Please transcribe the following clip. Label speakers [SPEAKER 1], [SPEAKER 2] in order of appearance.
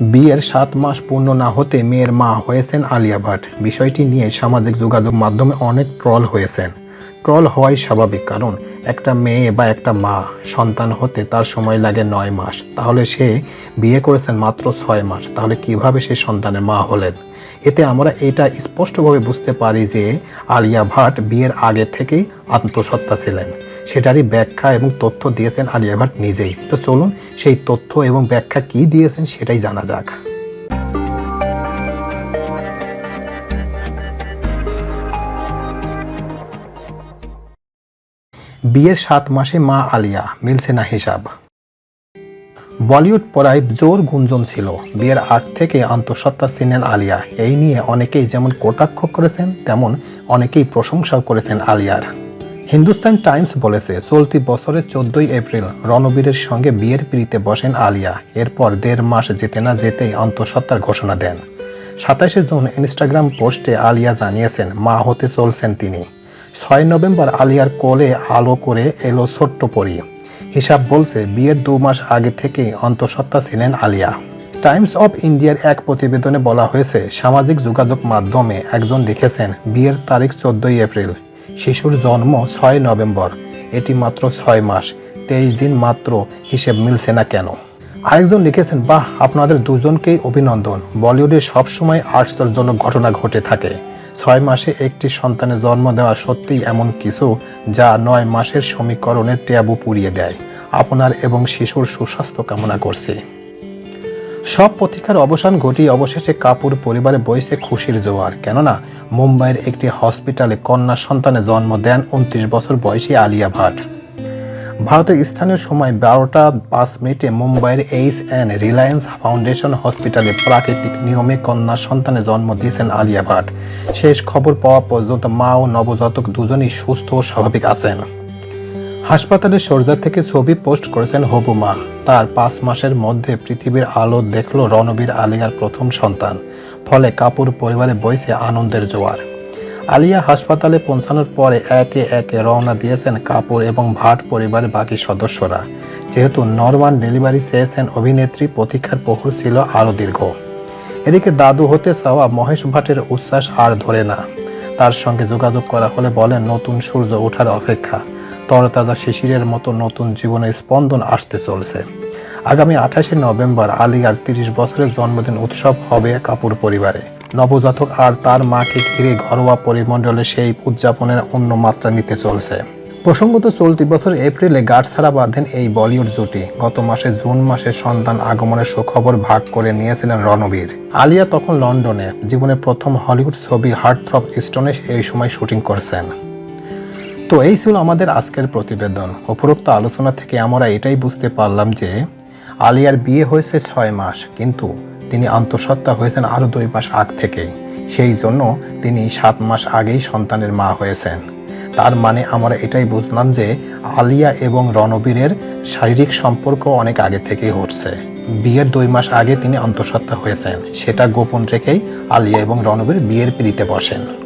[SPEAKER 1] বিয়ের সাত মাস পূর্ণ না হতে মেয়ের মা হয়েছেন আলিয়া ভাট। বিষয়টি নিয়ে সামাজিক যোগাযোগ মাধ্যমে অনেক ট্রল হয়েছেন। ট্রল হওয়াই স্বাভাবিক, কারণ একটা মেয়ে বা একটা মা সন্তান হতে তার সময় লাগে নয় মাস। তাহলে সে বিয়ে করেছেন মাত্র ছয় মাস, তাহলে কীভাবে সে সন্তানের মা হলেন? এতে আমরা এটা স্পষ্টভাবে বুঝতে পারি যে আলিয়া ভাট বিয়ের আগে থেকেই আত্মসত্ত্বা ছিলেন। সেটারই ব্যাখ্যা এবং তথ্য দিয়েছেন আলিয়া ভাট নিজেই। তো চলুন সেই তথ্য এবং ব্যাখ্যা কি দিয়েছেন সেটাই জানা যাক। বিয়ের সাত মাসে মা আলিয়া, মিলছে না হিসাব। বলিউড পড়ায় জোর গুঞ্জন ছিল। বিয়ের আগ থেকে আন্তঃসত্ত্বা ছিলেন আলিয়া। এই নিয়ে অনেকেই যেমন কটাক্ষ করেছেন, তেমন অনেকেই প্রশংসাও করেছেন আলিয়ার। হিন্দুস্তান টাইমস বলেছে, চলতি বছরের চোদ্দই এপ্রিল রণবীরের সঙ্গে বিয়ের পিড়িতে বসেন আলিয়া। এরপর দেড় মাস যেতে না যেতেই অন্তঃসত্ত্বার ঘোষণা দেন। সাতাশে জুন ইনস্টাগ্রাম পোস্টে আলিয়া জানিয়েছেন, মা হতে চলছেন তিনি। ছয় নভেম্বর আলিয়ার কোলে আলো করে এলো ছোট্ট পরি। হিসাব বলছে, বিয়ের দু মাস আগে থেকেই অন্তঃসত্ত্বা ছিলেন আলিয়া। টাইমস অফ ইন্ডিয়ার এক প্রতিবেদনে বলা হয়েছে, সামাজিক যোগাযোগ মাধ্যমে একজন লিখেছেন, বিয়ের তারিখ চোদ্দই এপ্রিল। শিশুর জন্ম ছয় নভেম্বর। এটি মাত্র ছয় মাস। তেইশ দিন মাত্র হিসেব মিলছে না কেন? আরেকজন লিখেছেন, বাহ, আপনাদের দুজনকেই অভিনন্দন। বলিউডে সবসময় আশ্চর্যজনক ঘটনা ঘটে থাকে। ছয় মাসে একটি সন্তানের জন্ম দেওয়া সত্যিই এমন কিছু যা নয় মাসের সমীকরণের ট্যাবু পুড়িয়ে দেয়। আপনার এবং শিশুর সুস্বাস্থ্য কামনা করছি। সব প্রতীক্ষার অবসান ঘটিয়ে অবশেষে কাপুর পরিবারে বইছে খুশির জোয়ার। কেননা, মুম্বাইয়ের একটি হসপিটালে কন্যা সন্তানে জন্ম দেন উনত্রিশ বছর বয়সী আলিয়া ভাট। ভারতের স্থানীয় সময় বারোটা পাঁচ মিনিটে মুম্বাইয়ের এইচ এন রিলায়েন্স ফাউন্ডেশন হসপিটালে প্রাকৃতিক নিয়মে কন্যা সন্তানে জন্ম দিয়েছেন আলিয়া ভাট। শেষ খবর পাওয়া পর্যন্ত মা ও নবজাতক দুজনই সুস্থ ও স্বাভাবিক আছেন। হাসপাতালের সর্জা থেকে ছবি পোস্ট করেছেন হবু মা। তার পাঁচ মাসের মধ্যে পৃথিবীর আলো দেখল রণবীর আলিয়ার প্রথম সন্তান। ফলে কাপুর পরিবারে বইছে আনন্দের জোয়ার। আলিয়া হাসপাতালে পৌঁছানোর পরে একে একে রওনা দিয়েছেন কাপুর এবং ভাট পরিবারের বাকি সদস্যরা। যেহেতু নর্মাল ডেলিভারি চেয়েছেন অভিনেত্রী, প্রতীক্ষার প্রহর ছিল আরও দীর্ঘ। এদিকে দাদু হতে চাওয়া মহেশ ভাটের উচ্ছ্বাস আর ধরে না। তার সঙ্গে যোগাযোগ করা হলে বলেন নতুন সূর্য ওঠার অপেক্ষা। তরতাজা শিশিরের মতো নতুন জীবনের স্পন্দন আসতে চলছে। আগামী আঠাশে নভেম্বর আলিয়ার তিরিশ বছরের জন্মদিন উৎসব হবে কাপুর পরিবারে। নবজাতক আর তার মাকে ঘিরে ঘরোয়া পরিমণ্ডলে সেই উদযাপনের অন্য মাত্রা নিতে চলছে। প্রসঙ্গত চলতি বছর এপ্রিলে গাঁটছাড়া বাঁধেন এই বলিউড জুটি। গত মাসে জুন মাসে সন্তান আগমনের সুখবর ভাগ করে নিয়েছিলেন রণবীর। আলিয়া তখন লন্ডনে। জীবনের প্রথম হলিউড ছবি হার্ট থ্রপ স্টোনে এই সময় শুটিং করছেন। তো এই ছিল আমাদের আজকের প্রতিবেদন। উপরোক্ত আলোচনা থেকে আমরা এটাই বুঝতে পারলাম যে, আলিয়ার বিয়ে হয়েছে ছয় মাস, কিন্তু তিনি আন্তঃসত্ত্বা হয়েছেন আরও দুই মাস আগ থেকেই। সেই জন্য তিনি সাত মাস আগেই সন্তানের মা হয়েছেন। তার মানে আমরা এটাই বুঝলাম যে, আলিয়া এবং রণবীরের শারীরিক সম্পর্ক অনেক আগে থেকেই হচ্ছে। বিয়ের দুই মাস আগে তিনি অন্তঃসত্ত্বা হয়েছেন। সেটা গোপন রেখেই আলিয়া এবং রণবীর বিয়ের পিড়িতে বসেন।